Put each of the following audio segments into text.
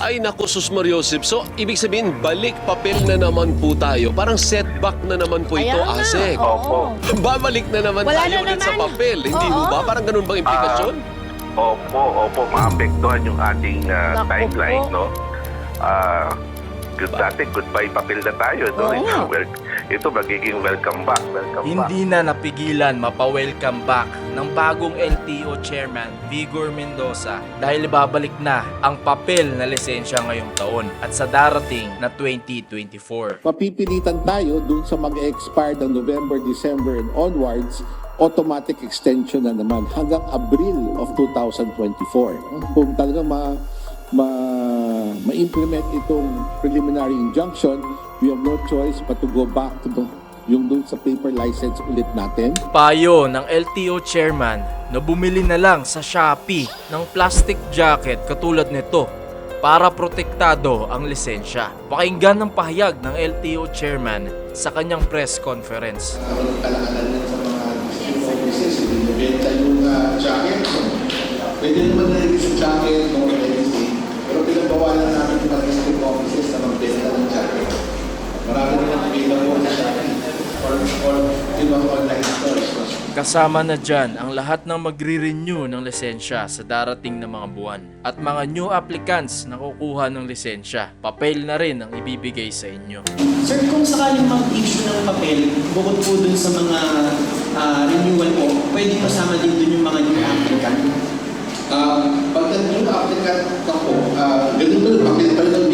Ay naku, Sus Mariosip. So, ibig sabihin, balik papel na naman po tayo. Parang setback na naman po ito, Kaya nga, Asek. oo. Babalik na naman Wala tayo na ulit sa naman. papel. Hindi Oo. ho ba? Parang ganun bang implikasyon? Opo, opo, maapektuhan yung ating ah, Naku timeline, po. no? Ah, good dati, goodbye papel na tayo. No? Oo. Ito magiging welcome back, welcome back. Hindi na napigilan mapa-welcome back ng bagong LTO chairman Vigor Mendoza dahil babalik na ang papel na lisensya ngayong taon at sa darating na 2024. mapipilitan tayo dun sa mag-expire ng November, December and onwards, automatic extension na naman hanggang Abril of 2024. Kung talaga ma, ma, ma-implement itong preliminary injunction, we have no choice but to go back to the, yung dun sa paper license ulit natin. Payo ng LTO chairman na bumili na lang sa Shopee ng plastic jacket katulad nito para protektado ang lisensya. Pakinggan ng pahayag ng LTO chairman sa kanyang press conference. Kalakalan yan sa mga district offices, hindi nabenta yung uh, jacket. Pwede naman na rin sa jacket, no, anything. Pero pinagawalan namin yung mga district offices na magbenta ng jacket. Marami na lang available sa Shopee or, or ibang online stores. no? Kasama na dyan ang lahat ng magre-renew ng lisensya sa darating na mga buwan at mga new applicants na kukuha ng lisensya. Papel na rin ang ibibigay sa inyo. Sir, kung sakaling mag-issue ng papel, bukod po dun sa mga ah, renewal po, pwede masama din dun yung mga new applicant. Ah, pag nag-new applicant ka po, ah, ganun ba yung papel pa rin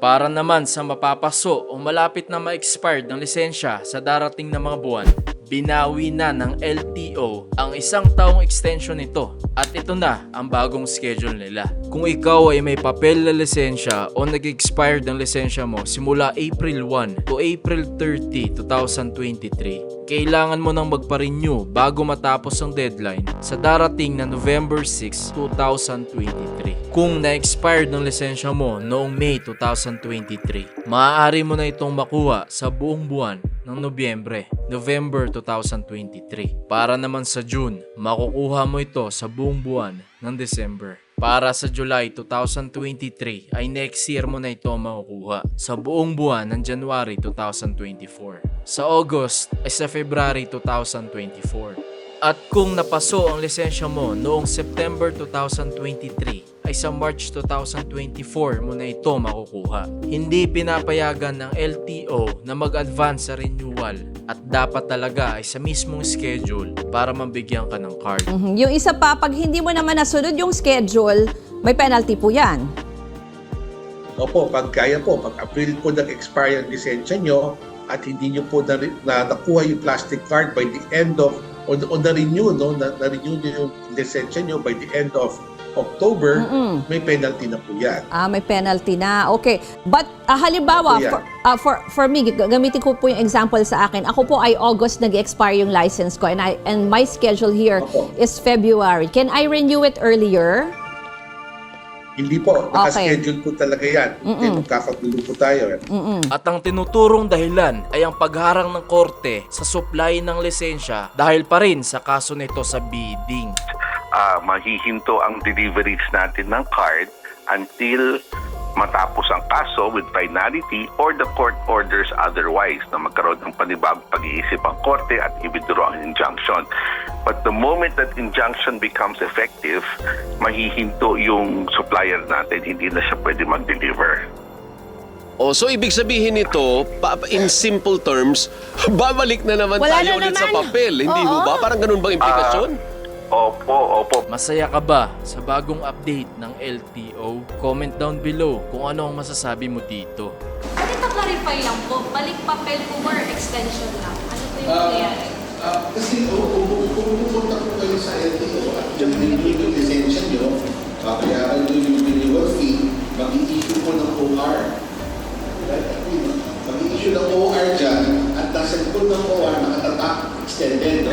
Para naman sa mapapaso o malapit na ma-expired ng lisensya sa darating na mga buwan, binawi na ng LTO ang isang taong extension nito at ito na ang bagong schedule nila. Kung ikaw ay may papel na lisensya o nag-expired ng lisensya mo simula April 1 to April 30, 2023, kailangan mo nang magpa-renew bago matapos ang deadline sa darating na November 6, 2023. Kung na-expired ng lisensya mo noong May 2023, maaari mo na itong makuha sa buong buwan ng Nobyembre, November 2023. Para naman sa June, makukuha mo ito sa buong buwan ng December. Para sa July 2023 ay next year mo na ito makukuha sa buong buwan ng January 2024. Sa August ay sa February 2024. At kung napaso ang lisensya mo noong September 2023 ay sa March 2024 mo na ito makukuha. Hindi pinapayagan ng LTO na mag-advance sa renewal at dapat talaga ay sa mismong schedule para mabigyan ka ng card. Mhm. Yung isa pa, pag hindi mo naman nasunod yung schedule, may penalty po yan. Opo, pag kaya po, pag April po nag-expire ang lisensya nyo at hindi nyo po na, na nakuha yung plastic card by the end of, o, o na-renew, no? Na, na-renew nyo yung lisensya nyo by the end of October, Mm-mm. may penalty na po yan. Ah, may penalty na. Okay. But ah, halimbawa, yan. for, ah, for, for me, g- gamitin ko po yung example sa akin. Ako po ay August nag-expire yung license ko and, I, and my schedule here Opo. is February. Can I renew it earlier? Hindi po, naka-schedule po talaga yan. Hindi magkakagulo po tayo. eh. Mm-mm. At ang tinuturong dahilan ay ang pagharang ng korte sa supply ng lisensya dahil pa rin sa kaso nito sa bidding. Ah, mahihinto ang deliveries natin ng card until matapos ang kaso with finality or the court orders otherwise na magkaroon ng panibagong pag-iisip ang korte at i-withdraw ang injunction. But the moment that injunction becomes effective, mahihinto yung supplier natin, hindi na siya pwede mag-deliver. O, so ibig sabihin nito, pa- in simple terms, babalik na naman Wala tayo na ulit sa naman. papel. Hindi ho Oo. ba? Parang ganun bang implikasyon? Opo, opo. Masaya ka ba sa bagong update ng LTO? Comment down below kung ano ang masasabi mo dito. Pwede pa-clarify lang po, balik papel po or extension lang? Ano po yung Ah, nangyayari? ah, kasi kung kung- kung pupunta po kayo sa LTO at yung renew yung lisensya nyo, babayaran nyo yung renewal fee, mag-i-issue po ng OR. Right? Mag-i-issue ng OR dyan at nasa likod ng OR nakatatak extended.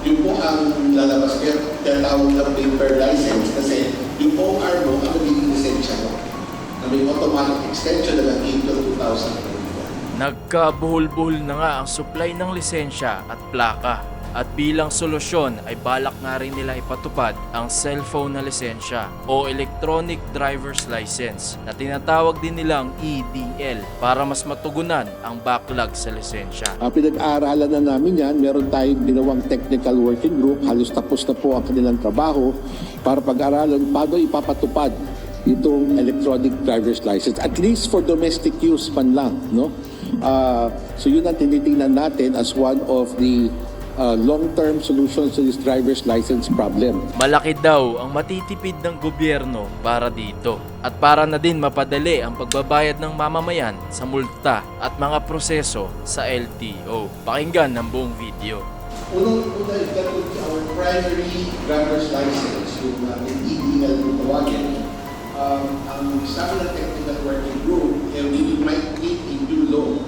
Yun po ang lalabas kaya tinatawag ng paper license kasi yung OR mo ang magiging lisensya mo na may automatic extension na lang April 2021. Nagkabuhol-buhol na nga ang supply ng lisensya at plaka. At bilang solusyon ay balak nga rin nila ipatupad ang cellphone na lisensya o Electronic Driver's License na tinatawag din nilang EDL para mas matugunan ang backlog sa lisensya. Uh, pinag-aaralan na namin yan. Meron tayong ginawang technical working group. Halos tapos na po ang kanilang trabaho para pag-aralan paano ipapatupad itong electronic driver's license. At least for domestic use man lang. No? Uh, so yun ang tinitingnan natin as one of the uh, long-term solutions to this driver's license problem. Malaki daw ang matitipid ng gobyerno para dito at para na din mapadali ang pagbabayad ng mamamayan sa multa at mga proseso sa LTO. Pakinggan ng buong video. Unang-una, that would be our primary driver's license, yung uh, EDL kung tawagin. Um, ang sabi ng technical working group, eh, we might need a new law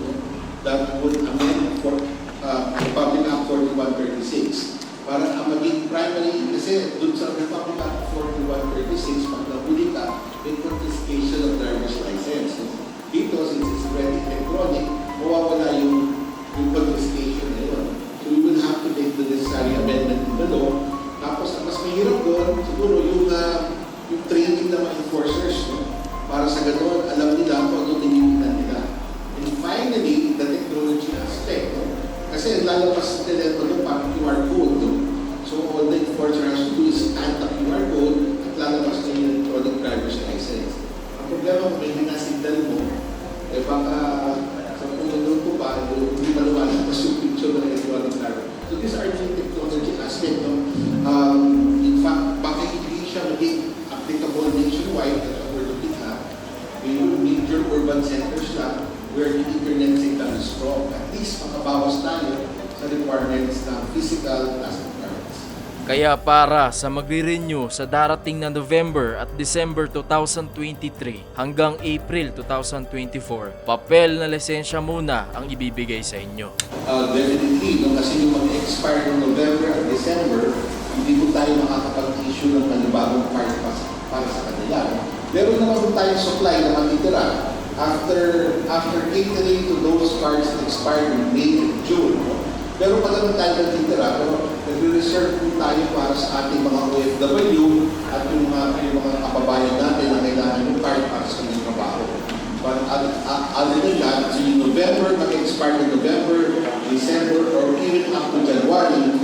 that would amend for uh, Republic Act 4136 para ang primary, kasi dun sa Republic Act 4136, pag nahuli ka, may confiscation of driver's license. No? The technology aspect. No? Um, in fact, baka hindi siya maging applicable nationwide at we're looking at. Yung major urban centers lang where the internet signal is strong. At least makabawas tayo sa requirements ng physical. Kaya para sa magre-renew sa darating na November at December 2023 hanggang April 2024, papel na lisensya muna ang ibibigay sa inyo. Uh, definitely, no, kasi yung mag-expire ng November at December, hindi po tayo makakapag-issue ng panibagong card pa, para sa kanila. Meron naman po tayong supply na matitira after after catering to those cards that expired in May and June. No? Pero pa naman tayo natitira, pero nag-reserve po tayo para sa ating mga OFW at yung mga, yung mga kababayan natin na kailangan yung card para sa kanyang trabaho. But at, at, other than that, so November, mag-expire in November, December, or even up to January,